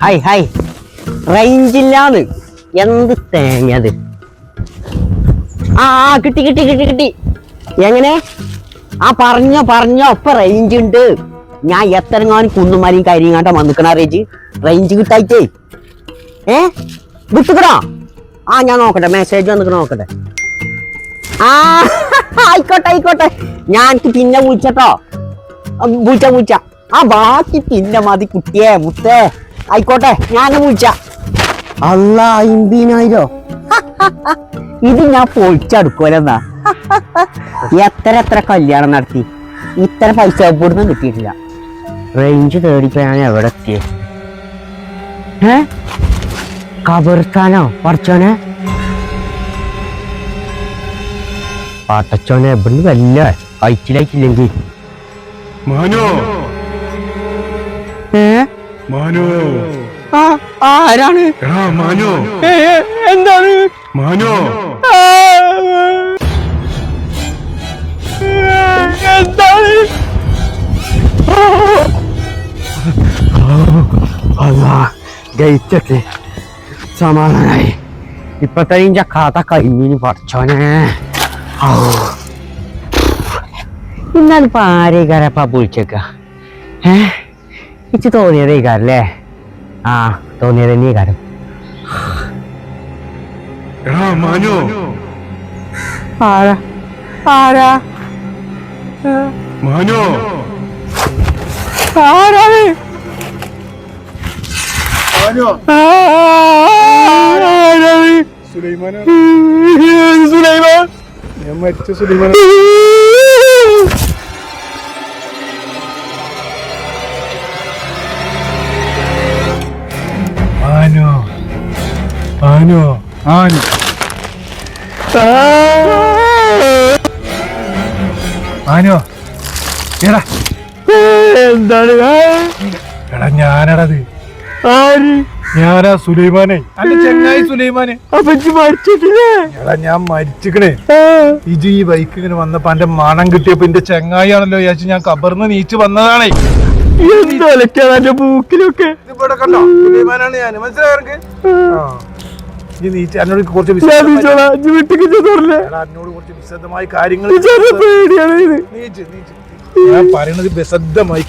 Hi range ഇല്ലാന്ന് എന്ത് തേങ്ങത് ആ ആ കിട്ടി കിട്ടി കിട്ടി കിട്ടി. എങ്ങനെ? ആ പറഞ്ഞോ പറഞ്ഞോ. ഇപ്പൊ റേഞ്ച് ഉണ്ട് ഞാൻ എത്ര എത്രങ്ങാനും കുന്നുമാരിയും കരിയങ്ങാണ്ട വന്നിക്കണ റേഞ്ച്. റേഞ്ച് കിട്ടായിട്ടേ. ഏ? വിട്ടുക്കണോ ആ ഞാൻ നോക്കട്ടെ. മെസ്സേജ് വന്നിക്കണ നോക്കട്ടെ. ആ ആയിക്കോട്ടെ ആയിക്കോട്ടെ. ഞാൻ പിന്നെ വിളിച്ചട്ടോ. വിളിച്ച വിളിച്ച. ആ ബാക്കി പിന്നെ മതി കുട്ടിയെ മുത്തേ. ആയിക്കോട്ടെ ഞാൻ വിളിച്ച. അല്ല അമ്പതിനായിരോ? ഇത് ഞാൻ പൊളിച്ചെടുക്കുമല്ലെന്നാ എത്ര എത്ര കല്യാണം നടത്തി? ഇത്ര പൈസ ഇവിടുന്ന് കിട്ടിയിട്ടില്ല. റേഞ്ച് തേടിപ്പോ ഞാൻ എവിടെ എത്തിയേ? ഏ കബർസ്ഥാനോ പറച്ചോനെ? പാട്ടച്ചോനെ എവിടുന്ന് വല്ല അയച്ചിലായിട്ടില്ലെങ്കിൽ മാനോ? ഏ മാനോ. ആ ആരാണ്? എടാ മാനോ. എന്താണ്? മാനോ. ആ, എന്താണ്? അല്ലാ ജയിച്ചൊക്കെ. സമാധാനായി. ഇപ്പത്തെ ഇഞ്ച കഥ കഴിഞ്ഞിനി പഠിച്ചോനെ. ഇന്നാലിപ്പോ ആരേക്കാരപ്പ വിളിച്ചേക്ക ഏ? ഇച്ച് തോന്നിയതേക്കാരല്ലേ ആ തോന്നിയത് ഈ എടാ മാനോ. ആരാ? ആരാ? മാനോ. ആരാണ്? സുലൈമാനോ സുലൈമാൻ. ഞാൻ മരിച്ച സുലൈമാൻ മാനോ മാനോ മാനോ എടാ. എന്താണ്? എടാ ഞാനടത് ആര്? ഞാനാ സുലൈമാനെ. അല്ല ചെങ്ങായി സുലൈമാനെ. അപ്പൊ മരിച്ചിട്ടില്ലേ? എടാ ഞാൻ മരിച്ചിക്കണേ. ഇജു ഈ ബൈക്ക് ഇങ്ങനെ വന്നപ്പോ എന്റെ മണം കിട്ടിയപ്പോ എന്റെ ചെങ്ങായി ആണല്ലോ വിചാരിച്ചു ഞാൻ കബറിന്ന് നീച്ച് വന്നതാണേ. എന്റെ മൂക്കിലൊക്കെ ഇവിടെ കണ്ടോ? സുലൈമാനാണ് ഞാൻ നീച്ച് എന്നോട് കുറച്ച് ഞാൻ എന്നോട് വിശദമായ കാര്യങ്ങൾ ഞാൻ പറയണത് വിശദമായി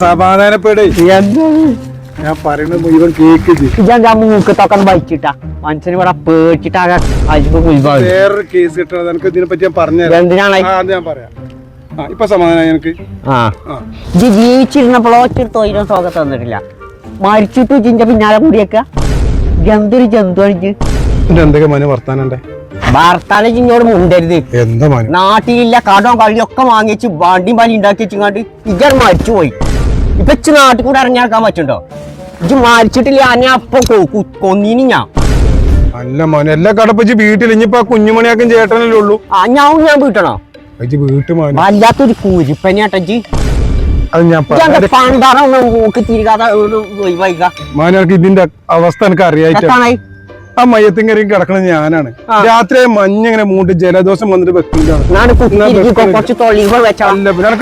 സമാധാനപ്പെടേ. ഞാൻ പറയണത് മുഴുവൻ കേക്ക് മൂക്കത്തൊക്കെ വായിച്ചിട്ടാ മനുഷ്യന് ഇവിടെ പേടിച്ചിട്ടാകെ വേറൊരു കേസ് കിട്ടണത് എനിക്ക് ഇതിനെ പറ്റി ഞാൻ പറഞ്ഞു എന്തിനാണ്? ഞാൻ പറയാം. ഇപ്പൊ സമാധാനം എനിക്ക് ജീവിച്ചിരുന്നപ്പോഴോ തൊഴിലും സുഖം തന്നിട്ടില്ല മരിച്ചിട്ട് ചിഞ്ച പിന്നാലെ കൂടിയേക്ക. എന്തൊരു ജന്തു എന്തൊക്കെ മനു വർത്താനുണ്ടേ? ഭർത്താനെ ചിഞ്ഞോട് മുണ്ടരുത്. എന്താ നാട്ടിലില്ല കടവും കളിയൊക്കെ വാങ്ങിച്ച് വണ്ടിയും പണി ഉണ്ടാക്കി വെച്ചിങ്ങാണ്ട് ഇജർ മരിച്ചു പോയി ഇപ്പൊ ഇച്ച് നാട്ടിൽ കൂടെ ഇറങ്ങിയാക്കാൻ പറ്റുണ്ടോ? ഇജ് മരിച്ചിട്ടില്ല അന്നെ അപ്പൊ കൊന്നീനി ഞാൻ. അല്ല മോനെ എല്ലാ കടപ്പിച്ച് വീട്ടിൽ ഇനിയിപ്പോ കുഞ്ഞുമണിയാക്കും ചേട്ടനല്ലേ ഉള്ളൂ. ആ ഞാൻ ഞാൻ വീട്ടണോ? വല്ലാത്തൊരു വീട്ടു വല്ലാത്തൊരു കൂരിപ്പനെയാട്ടജി അത് ഞാൻ മോനക്ക് ഇതിന്റെ അവസ്ഥ എനിക്ക് അറിയായിട്ട് എത്താണായി ആ മയത്തിങ്കരയും കിടക്കണത് ഞാനാണ്. രാത്രി മഞ്ഞ ഇങ്ങനെ മൂണ്ട് ജലദോഷം വന്നിട്ട് വെക്കില്ല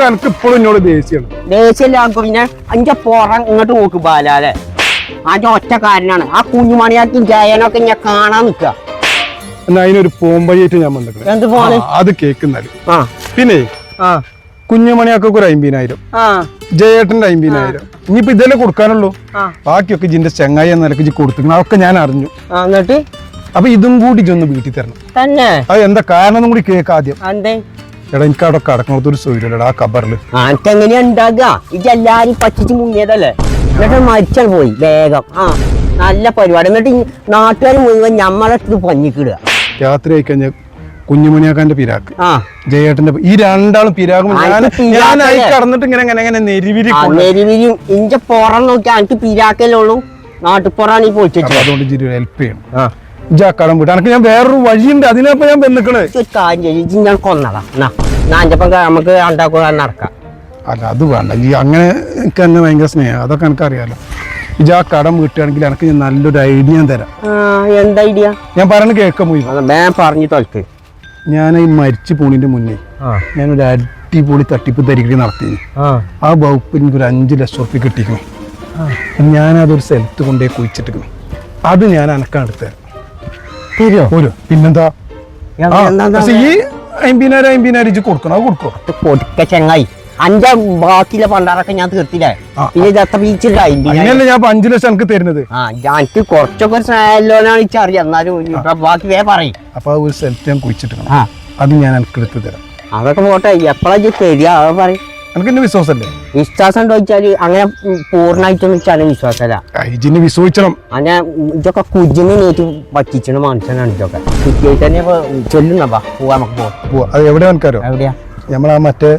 എനിക്ക് ഇപ്പോഴും എന്നോട് ദേഷ്യം പിന്നെ അഞ്ച പോറാൻ ഇങ്ങോട്ട് നോക്ക് ബാലാലെ. അതിന്റെ ഒറ്റ കാരനാണ് ആ കുഞ്ഞുമണിയാക്കി ജയനൊക്കെ ഞാൻ കാണാൻ നിക്ക. എന്നാ അതിനൊരു പോമ്പയ്യായിട്ട് ഞാൻ വന്നിട്ടുണ്ട് അത് കേക്കുന്നാൽ പിന്നെ ആ. കുഞ്ഞുമണിയാക്കൊക്കെ ഒരു അമ്പതിനായിരം. ആ. ജയേട്ടന്റെ അമ്പതിനായിരം. ഇനിയിപ്പോ ഇതല്ലേ കൊടുക്കാനുള്ളൂ? ബാക്കിയൊക്കെ ജിന്റെ ചെങ്ങായി എന്ന നിലയ്ക്ക് കൊടുത്തു അതൊക്കെ ഞാൻ അറിഞ്ഞു. എന്നിട്ട്? അപ്പൊ ഇതും കൂടി ഇജ്ജ് ഒന്ന് വീട്ടിൽ തരണം. തന്നെ? അത് എന്താ കാരണം കൂടി കേക്ക് ആദ്യം. എടാ എനിക്ക് അവിടെ കടക്കണത് ഒരു സൗകര്യമില്ലടാ ആ കബറിൽ എങ്ങനെയാ ഉണ്ടാകുക ഇതെല്ലാരും മുങ്ങിയതല്ലേ? എന്നിട്ട് മരിച്ചാൽ പോയി വേഗം. ആ നല്ല പരിപാടി. എന്നിട്ട് നാട്ടുകാർ മുഴുവൻ ഞമ്മളെ പഞ്ഞിക്കിടുക. രാത്രി ആയി കഴിഞ്ഞാൽ കുഞ്ഞുമണിയാക്കാന്റെ പിരാക്ക്. ജയേട്ടന്റെ ഈ രണ്ടാളും പിരാക്കും. ഞാൻ ആയി കടന്നിട്ട് ഇങ്ങനെ ഇങ്ങനെ ഇങ്ങനെ നെരിവിരി. നെരുവിരിയും. ഇഞ്ച പുറം നോക്കിയാൽ എനിക്ക് പിരാക്കല്ലേ ഉള്ളൂ. നാട്ടുപുറാണ് ഈ പൊളിച്ചു അതുകൊണ്ട് ജിരി ഹെൽപ്പ് ചെയ്യണം. ആ. കടം വിട്ടു എനിക്ക് ഞാൻ വേറൊരു വഴിയുണ്ട്. അതിനപ്പോ ഞാൻ വന്നിക്കണേ. കാര്യം ഞാൻ കൊന്നതാ. ഞാൻ നമുക്ക് ഉണ്ടാക്കുക നടക്കാം. അല്ല അത് വേണ്ട. ഈ അങ്ങനെ എനിക്ക് എന്നെ ഭയങ്കര സ്നേഹം. അതൊക്കെ എനിക്ക് അറിയാലോ. ഇജ്ജ് ആ കടം വീട്ടുകയാണെങ്കിൽ എനിക്ക് ഞാൻ നല്ലൊരു ഐഡിയ തരാം. എന്താ ഐഡിയ? ഞാൻ പറഞ്ഞു കേൾക്കാൻ പോയി ഞാൻ പറഞ്ഞു തോൽക്ക്. ഞാൻ ഈ മരിച്ചു പോണിന്റെ മുന്നേ ഞാൻ ഞാനൊരു അടിപൊളി തട്ടിപ്പ് തരികടി നടത്തി ആ. വകുപ്പ് എനിക്ക് ഒരു അഞ്ച് ലക്ഷം റുപ്യ കിട്ടിക്കണം. ഞാനതൊരു സ്ഥലത്ത് കൊണ്ടേ കുഴിച്ചിട്ടിക്കണം. അത് ഞാൻ അനക്കാണ് എടുത്തത് തരുമോ ഒരു. പിന്നെന്താ? ഈ അമ്പതിനായിരം അമ്പതിനായിരം കൊടുക്കണം. അത് കൊടുക്കോ. കൊടുക്ക ചെങ്ങായി. അന്റെ ബാക്കിയിലെ പണ്ടാറൊക്കെ ഞാൻ തീർത്തില്ലേ. പിന്നെ ഇതത്ര ബീച്ചിലായി ഞാൻ അഞ്ചു ലക്ഷം എനിക്ക് തരുന്നത്? ആ എനിക്ക് കുറച്ചൊക്കെ ഒരു സ്നേഹലോനാണ് ഇച്ചറിയാം എന്നാലും ബാക്കി വേ പറയും. അപ്പൊ ഒരു സ്ഥലത്ത് ഞാൻ കുഴിച്ചിട്ടിക്കണം അത് ഞാൻ എനിക്ക് എടുത്ത് തരാം. അതൊക്കെ പോട്ടെ എപ്പോഴാ തരിക? അത് പറയും. എനിക്ക് എന്നെ വിശ്വാസമല്ലേ വിശ്വാസം ചോദിച്ചാൽ അങ്ങനെ പൂർണമായിട്ടൊന്നും വെച്ചാലും വിശ്വാസമല്ല. വിശ്വസിക്കണം അങ്ങനെ ഇതൊക്കെ കുജിന് നീറ്റ് പറ്റിച്ചണ മനുഷ്യനാണ് ഇതൊക്കെ. കുറ്റിയായിട്ട് തന്നെ ചെല്ലുന്നപ്പാ പോവാ നമുക്ക് പോവാം പോവാ. അത് എവിടെ എനിക്കറിയോ? എവിടെയാ? നമ്മളാ മറ്റേ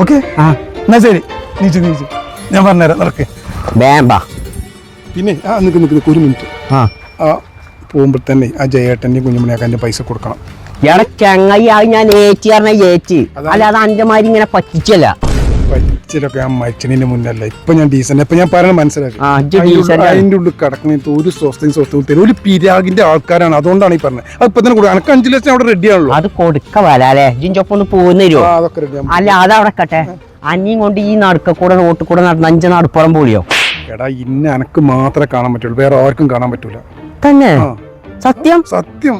ഓക്കെ. ആ എന്നാ ശരി. നീച്ചു നീച്ചു. ഞാൻ പറഞ്ഞുതരാം നടക്ക്. വേമ്പാ പിന്നെ ആ നിക്ക് നിക്ക് ഒരു മിനിറ്റ്. ആ. ആ പോകുമ്പോൾ തന്നെ ആ ജയേട്ടന്റെ കുഞ്ഞുമണിയാക്കാന്റെ പൈസ കൊടുക്കണം. എടാ ചങ്ങായി അത് ഞാൻ ഏറ്റി പറഞ്ഞ ഏറ്റി. അല്ലാതെ അന്റെ മാതിരി ഇങ്ങനെ പറ്റിച്ചല്ല. പച്ചിലൊക്കെ ഞാൻ മരിച്ചതിന് മുന്നല്ല. ഇപ്പൊ ഞാൻ ഡീസന്റ് ഇപ്പൊ ഞാൻ പറയുന്നത് മനസ്സിലാക്കി. അതിന്റെ ഉള്ളിൽ- കിടക്കുന്നത് ഒരു സ്വസ്ഥയും സ്വസ്ഥവും തരും. ഒരു പിരാഗിന്റെ ആൾക്കാരാണ്. അതുകൊണ്ടാണ് ഈ പറഞ്ഞത്. അത് ഇപ്പൊ തന്നെ കൊടുക്കും എനിക്ക് അഞ്ചു ലക്ഷം അവിടെ റെഡി ആണല്ലോ. അത് കൊടുക്ക വരാല്ലേ ജിഞ്ചൊപ്പം ഒന്ന് പോകുന്ന അതൊക്കെ റെഡി അല്ല അതവിടെ കട്ടെ അന്നിയും കൊണ്ട് ഈ നടുക്ക കൂടെ റോട്ടിൽ കൂടെ നടന്ന് അഞ്ച് നടുപ്പുറം പോളിയോ? എടാ ഇന്ന എനക്ക് മാത്രമേ കാണാൻ പറ്റുള്ളൂ. വേറെ ആർക്കും കാണാൻ പറ്റൂല. തന്നെ? സത്യം? സത്യം.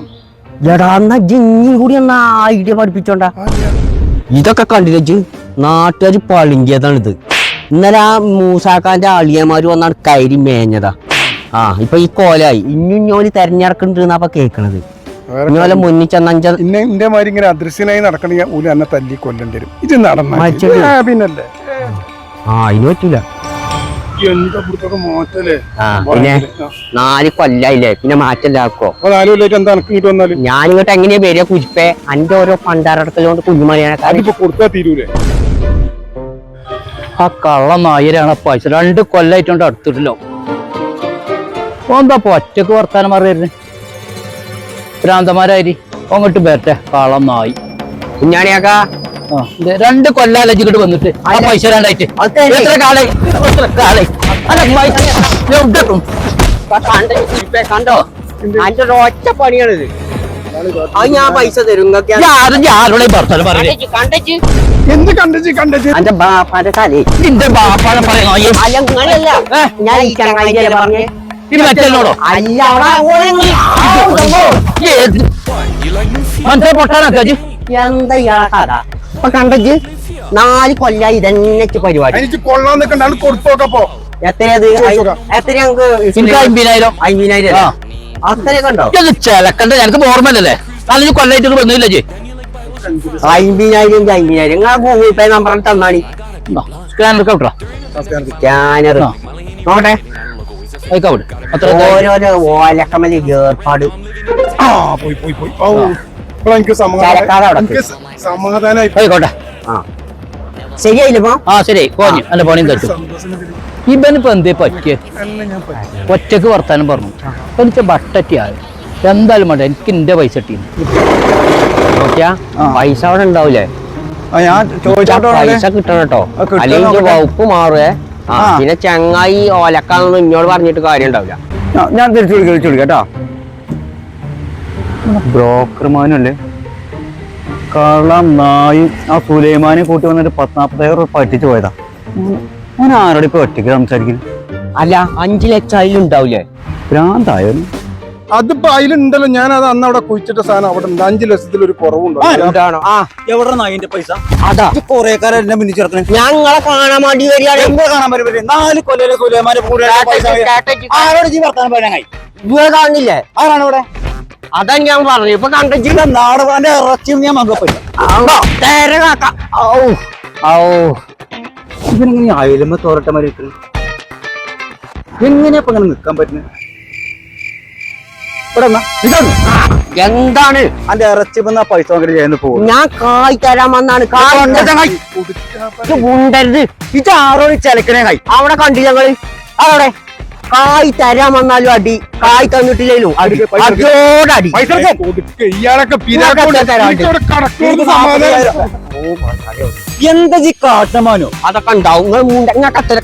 എടാ എന്നാ ജിഞ്ഞും കൂടി എന്നാ ഐഡിയ പഠിപ്പിച്ചോണ്ടാ. ഇതൊക്കെ കണ്ടില്ല ജി നാട്ടുകാർ പളുങ്കിയതാണ് ഇത് ഇന്നലെ ആ മൂസാക്കാന്റെ അളിയന്മാര് വന്നാണ് കയറി മേഞ്ഞതാ. ആ ഇപ്പൊ ഈ കോലായി. ഇഞ്ഞുഞ്ഞോൽ തെരഞ്ഞെടുക്കുന്നുണ്ട് അപ്പൊ കേക്കണത്. മുന്നിൽ ചെന്ന ഇന്നെ ഇന്റെ മാതിരി ഇങ്ങനെ അദൃശ്യനായി നടക്കണെങ്കിൽ ഓൽ എന്നെ തല്ലി കൊല്ലേണ്ടി വരും. ഇത് നടന്ന മരിച്ചത്. പിന്നല്ലേ ആ അതിന് പറ്റൂല. നാല് കൊല്ലായില്ലേ? പിന്നെ മാറ്റല്ലാക്കോ ഞാനിങ്ങോട്ട് എങ്ങനെയാ വരിക കുരിപ്പേ? അന്റെ ഓരോ പണ്ടാറടക്കലോണ്ട് കുഞ്ഞുമണിയാണ് കൊടുത്താ തീരൂലേ? ആ കള്ള നായരാണ് പൈസ രണ്ട് കൊല്ലായിട്ടുണ്ട് അടുത്തിട്ടില്ലോ. എന്താ ഒറ്റയ്ക്ക് വർത്താനം പറയുന്നത് ഭ്രാന്തമാരായി അങ്ങോട്ട് വരട്ടെ. കള്ള നായി. കുഞ്ഞാണിയാക്കാ. രണ്ട് കൊല്ലാല ഇങ്ങോട്ട് വന്നിട്ട് ആ പൈസ രണ്ടായിട്ട് എത്ര? കണ്ടോ? അതിന്റെ ഒറ്റ പണിയാണിത്. അത് ഞാൻ പൈസ തരും. എന്ത് കണ്ടച്ച് കണ്ടച്ച്? അന്റെ ബാപ്പാന്റെ തലേ. നിന്റെ ബാപ്പാനെ പറയുന്ന അല്ല നിങ്ങളല്ല ഞാൻ ഈ ചങ്ങായിക്കല്ലേ പറഞ്ഞേ? മറ്റേനോടോ അല്ല മനസ്സിലെ പൊട്ടാനൊക്കെ എന്താ ഇയാളെ കഥ ഇപ്പൊ കണ്ടച്ച്. നാല് കൊല്ലായി ഇതന്നെ പരിപാടി. എനിക്ക് കൊള്ളാൻ നിൽക്കണ്ട കൊടുത്തോക്കപ്പോ എത്രയത്. എത്ര ഞങ്ങക്ക് എനിക്ക് അമ്പതിനായിരം? അമ്പതിനായിരം ചിലക്കണ്ട എനിക്ക് ഓർമ്മയില്ലല്ലേ? നാലഞ്ച് കൊല്ലായിട്ട് വന്നില്ല ജി അമ്പതിനായിരം ഗൂഗിൾ പേ നമ്പർ തന്നാണി. സ്കാനർ കൗട്ടോ സ്കാനർ. അത്ര ഓരോരോ ഓലക്കമൽ ഏർപ്പാട്. ആ പോയി പോയി പോയി. എനിക്ക് ശരിയായില്ല ആ ശരി. പോഞ്ഞു. അല്ല പണിയും തച്ചു ഇവനിപ്പോ എന്തേ പറ്റിയ? ഒറ്റയ്ക്ക് വർത്താനം പറഞ്ഞു. എനിക്ക് ബട്ടറ്റിയായി എന്തായാലും വേണ്ട എനിക്ക് എന്റെ പൈസ കിട്ടി നോക്കിയാ പൈസ അവിടെ ഉണ്ടാവൂലേ? പൈസ കിട്ടണം കേട്ടോ. അല്ലെങ്കിൽ. വകുപ്പ് മാറുവേ. പിന്നെ ചങ്ങായി ഓലക്കാന്നൊന്നും ഇന്നോട് പറഞ്ഞിട്ട് കാര്യം ഉണ്ടാവില്ല. ഞാൻ തിരിച്ചു വിളിക്കാം വിളിക്കാം കേട്ടോ. ബ്രോക്കർമാനല്ലേ കള്ളം നായി ആ സുലൈമാനെ കൂട്ടി വന്നിട്ട് പത്ത് രൂപ പറ്റിച്ച് പോയതാ. ഞാൻ ആരോട് ഇപ്പൊ ഒറ്റയ്ക്ക് സംസാരിക്കുന്നു അല്ല അഞ്ചു ലക്ഷം അതിലും ഉണ്ടാവില്ലേ ഭ്രാന്തായിരുന്നു അതിപ്പോ അതിലുണ്ടല്ലോ ഞാൻ അത് അന്ന് അവിടെ കുഴിച്ചിട്ട സാധനം അവിടെ ഉണ്ട്. അഞ്ചു ലക്ഷത്തിൽ ഒരു കുറവുണ്ടോ. എന്താണോ? ആ എവിടെ നായിന്റെ പൈസ? അതാ. കൊറേ കാലം എന്നെ മുന്നിൽ ചേർക്കണേ ഞങ്ങളെ കാണാൻ വേണ്ടി വരികയാണ്. കാണാൻ പറ്റും നാല് കൊല്ലയിലെ പൈസ ആരോട് ജീ വർത്താനം പറയാനായി ഇവരെ കാണുന്നില്ലേ? ആരാണ് ഇവിടെ? അതാ ഞാൻ പറഞ്ഞു ഇപ്പൊ കണ്ടിട്ട് ഇവിടെ നാടകന്റെ ഇറച്ചിയും ഞാൻ മകപ്പില്ല ഓ കാക്ക. ഔ ഔ തോരട്ട മാതിരി തോരട്ടമാരി എങ്ങനെയാ അങ്ങനെ നിൽക്കാൻ നിക്കാൻ പറ്റുന്നത് എന്താണ്? അന്റെ ഇറച്ചി വന്ന പൈസ വാങ്ങിട്ട് ചെയ്യുന്ന പോകും. ഞാൻ കായ് തരാൻ വന്നാണ്. കായ് ഇത് ആരോട് ചിലക്കണേ കൈ അവിടെ കണ്ടു ഞങ്ങൾ? അവിടെ കായ് തരാൻ വന്നാലും അടി. കായ് തന്നിട്ടില്ലേലും അടി. ഇയാളൊക്കെ എന്താ ജി കാട്ടമാനോ അതൊക്കെ ഉണ്ടാവും. നിങ്ങൾ മുണ്ട നിങ്ങൾക്ക് അത്ര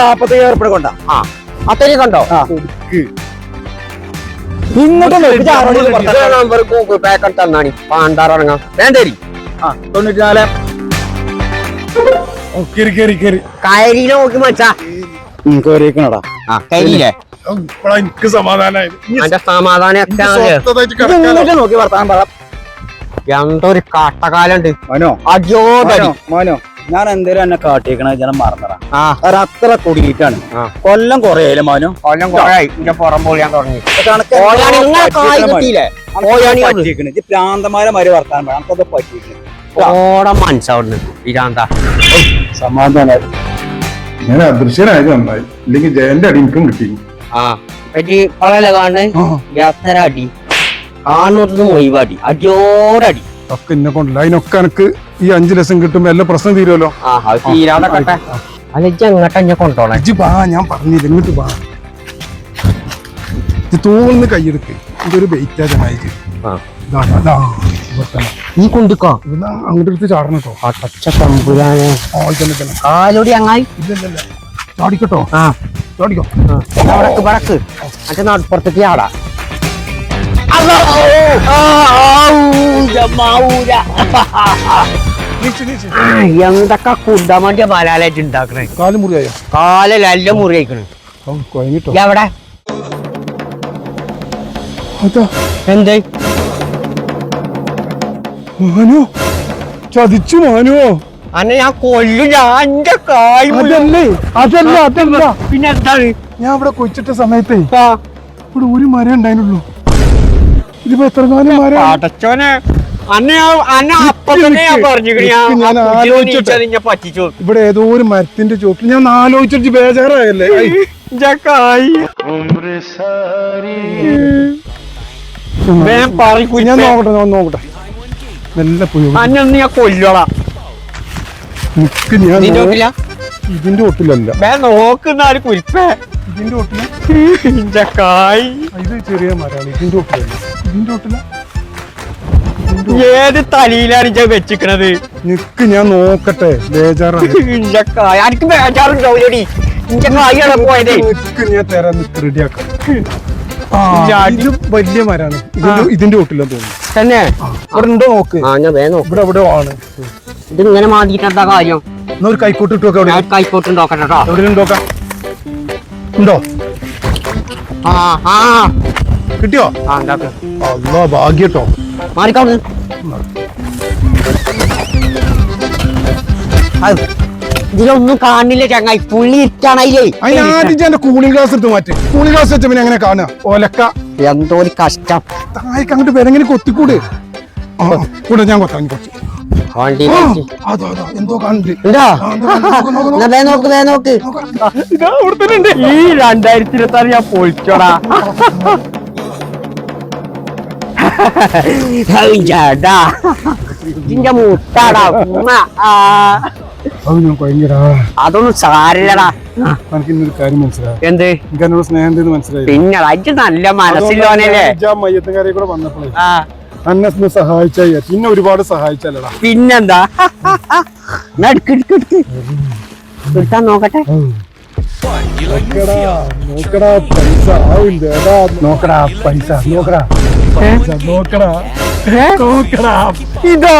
നാപ്പത്തി ഏർപ്പെടെ കൊണ്ട. ആ അത്തരി കണ്ടോ ഇങ്ങോട്ട് നമ്പർ ഗൂഗിൾ പേ ഒക്കെ തന്നാണി. പാണ്ടാറങ്ങാം വേണ്ടേരി ആ തൊണ്ണൂറ്റി നാല് ഓ, കേറി കേറി കേറി. കയറിയിലെ നോക്കി മച്ചാ. കേറിക്കണടാ ആ കരിയില്ലേ ഓ, ഇപ്പളാ എനിക്ക് സമാധാനായത്. ഇനി അതിന്റെ സമാധാനം നോക്കി വർത്താനം എന്തൊരു കാട്ടകാലുണ്ട്. മനോ അജോ മനോ മനോ. ഞാൻ എന്തേലും എന്നെ കാട്ടിയേക്കണ ജനം മറന്നടാ ആ. അത്ര കുടിയിട്ടാണ് കൊല്ലം കൊറേയാലും മനോ? കൊല്ലം കൊറേ എന്റെ പുറം പൊളിയാൻ തുടങ്ങി. പ്രാന്തമാരെ മരി വർത്താനം വേണം അതൊക്കെ പറ്റിയേക്കണ് ഓടെ മനസ്സവിടുന്ന്. പിരാന്ത സമാധാനം ഞാൻ അദൃശ്യനായത് നന്നായി. ഇല്ലെങ്കിൽ ജയന്റെ അടി എനിക്കും കിട്ടി. ആ. പറ്റി കൊള്ളല്ലേ കാണുന്നത്? അടി. ആണോട്ടൊന്നും ഒഴിവാടി. അടിയോടടി ഒക്കെ എന്നെ കൊണ്ടല്ലോ. അതിനൊക്കെ എനിക്ക് ഈ അഞ്ചു ലക്ഷം കിട്ടുമ്പോ എല്ലാ പ്രശ്നം തീരുമല്ലോ ആ അത് തീരാതെ കട്ടെ. അല്ല ഇജ്ജ് എങ്ങോട്ടാ എന്നെ കൊണ്ടോണേ ഇജ്ജ് വാ ഞാൻ പറഞ്ഞില്ല. ഇങ്ങോട്ട് വാ. ഇത് തോന്നുന്ന കൈയെടുക്ക്. ഇതൊരു ആ. ഇതാ, അതാ, ഇവിടെ തന്നെ. നീ കൊണ്ടിക്കോ. അങ്ങോട്ട് എടുത്ത് ചാടണം കേട്ടോ. ആ പച്ച തമ്പുരാനെ. ആ തന്നെ തന്നെ അങ്ങായി. ഇല്ലല്ല ചാടിക്കട്ടോ. ആ. ചാടിക്കോ. വടക്ക് മറ്റേ. എന്തൊക്കെ കുണ്ടമന്റെ പലാലായിട്ട് ഉണ്ടാക്കണേ കാൽ മുറിയായോ കാലല്ല മുറി അയക്കണ് എവിടെ എന്തേ ചതിച്ചു മാനോ അന്നെ ഞാൻ കൊല്ലു ഞാൻ എന്റെ കായ് മുഴുവൻ- അതല്ലേ പിന്നെ എന്താണ് ഞാൻ ഇവിടെ കൊച്ചിട്ട സമയത്തേ ഇവിടെ ഒരു മരം ഉണ്ടായിരുന്നുള്ളൂ ഇതിപ്പോ എത്ര കാലം ഇവിടെ ഏതോ ഒരു മരത്തിന്റെ ചോട്ടിൽ ഞാൻ ആലോചിച്ചിട്ട് ബേജാറായല്ലേ. ഞാൻ നോക്കട്ടെ ഞാൻ നോക്കട്ടെ. നല്ല പുഴ. ഞാൻ ഇതിന്റെ ഒട്ടിലല്ല നോക്കുന്ന ഇതിന്റെ ഒട്ടില ഇത് ചെറിയ മരാണ്. ഇതിന്റെ ഒട്ടിലല്ല ഏത് തലയിലാണ് ഞാൻ വെച്ചിക്കണത്? നിക്ക് ഞാൻ നോക്കട്ടെ ബേജാറാണ്. എന്റെ കായ് എനിക്ക് ബേജാറുണ്ടാവില്ലടി എന്റെ കായാണ് പോയത്? നിക്ക് ഞാൻ നിക്ക് റെഡിയാക്കാം. വലിയ മരാണ്. ഇതിന്റെ ഒട്ടില്ല തോന്നുന്നു. തന്നെ? ഇവിടെ ഉണ്ടോ നോക്ക്. ആ ഞാൻ വേ നോക്ക്. ഇവിടെ എവിടെ ആണ്. ഇത് ഇങ്ങനെ മാറ്റിട്ട് എന്താ കാര്യം? എന്നാ ഒരു കൈക്കോട്ട് ഇട്ടു അവിടെ. ഞാൻ കൈക്കോട്ട് നോക്കട്ടെ എവിടെ ഉണ്ടോക്കാം ഉണ്ടോ? ആ ആ. കിട്ടിയോ? അല്ലാ ഭാഗ്യട്ടോ. മാറിക്കാണ് ഇതിലൊന്നും കാണില്ല ചങ്ങായി. പുള്ളി ഇരിക്കാണല്ലേ അതിനാദ്യം ഞാൻ കൂളിംഗ് ഗ്ലാസ് എടുത്ത് മാറ്റി. കൂളിംഗ് ഗ്ലാസ് വെച്ച പിന്നെ എങ്ങനെ കാണുക? ഒലക്ക. എന്തോ ഒരു കഷ്ടം. താഴേക്ക് അങ്ങോട്ട് വിലങ്ങനെ കൊത്തിക്കൂട്. കൂടെ ഞാൻ കൊത്താൻ കുറച്ച് ഉണ്ട് ഈ രണ്ടായിരത്തി ഇരുപത്തി ആറ് ഞാൻ പൊളിച്ചോടാ. ചേട്ടാ ഇതിന്റെ മുട്ടാടാ ഉമ്മ. ആ. അത് ഞാൻ ഭയങ്കര. അതൊന്നും സാരില്ലടാ എനിക്ക് ഇന്നൊരു കാര്യം മനസ്സിലായി. എന്ത്? എനിക്ക് എന്നോട് സ്നേഹം എന്തെന്ന് മനസ്സിലായി. പിന്നെ അജ് നല്ല മനസ്സിലോനല്ലേ മയ്യത്തുകാരെ കൂടെ വന്നപ്പോഴേ അന്നെ ഒന്ന് സഹായിച്ചാ വിചാരിച്ചു. ഇന്നെ ഒരുപാട് സഹായിച്ചല്ലടാ പിന്നെന്താ? എന്നാ എടുക്ക് എടുക്ക് എടുക്ക്. എടുക്കാൻ നോക്കട്ടെ. നോക്കടാ നോക്കടാ പൈസ. ആവില്ല എടാ നോക്കടാ പൈസ നോക്കടാ. പൈസ നോക്കടാ. നോക്കടാ. ഇതോ?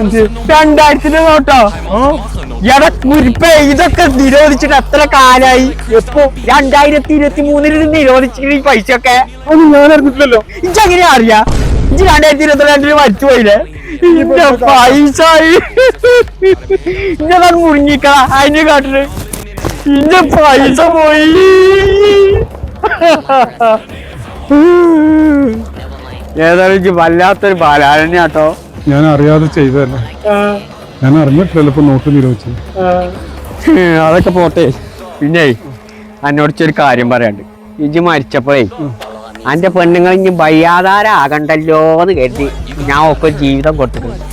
എന്ത്? രണ്ടായിരത്തിന്റെ നോട്ടോ? ആ. എടാ കുരിപ്പേ ഇതൊക്കെ നിരോധിച്ചിട്ട് എത്ര കാലായി? എപ്പോ? രണ്ടായിരത്തി ഇരുപത്തി മൂന്നിൽ നിരോധിച്ചിട്ട് ഈ പൈസ ഒക്കെ അത് ഞാൻ അറിഞ്ഞിട്ടില്ലല്ലോ. അറിയാ? ഇജ് രണ്ടായിരത്തി ഇരുപത്തി രണ്ടിൽ മരിച്ചു പോയില്ലേ ഇന്റെ പൈസ ഇന്നെ മുറിഞ്ഞിക്കള അതിന് കാട്ടിൽ. ഇന്റെ പൈസ പോയി. ഏതായാലും ഇജ്ജ് വല്ലാത്തൊരു ബാലാരണ്യാട്ടോ ഞാൻ അറിയാതെ ചെയ്തതല്ല? ഞാൻ അറിഞ്ഞിട്ടില്ല ഇപ്പൊ നോട്ട് നിരോധിച്ചു അതൊക്കെ പോട്ടെ. പിന്നെ എന്നോട് ഒരു കാര്യം പറയാണ്ട് ഇജ് മരിച്ചപ്പോഴേ അന്റെ പെണ്ണുങ്ങൾ ഇനി വയ്യാതാരാകണ്ടല്ലോ എന്ന് കരുതി ഞാൻ ഒക്കെ ജീവിതം കൊടുത്തിട്ടുണ്ട്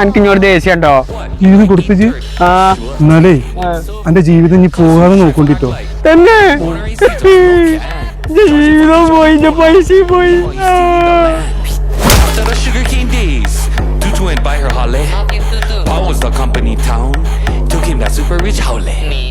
എനിക്ക് ഇങ്ങോട്ട് ദേഷ്യം ഉണ്ടോ ജീവിതം കൊടുത്തിച്ച് ആ എന്നാലേ എന്റെ ജീവിതം ഇനി പോകാതെ നോക്കൊണ്ടിട്ടോ തന്നെ ജീവിതം പോയി പൈസയും പോയി ആ. After the sugarcane days, Tutu went by her Holly. Pa was the company town. Took him that super rich Howley.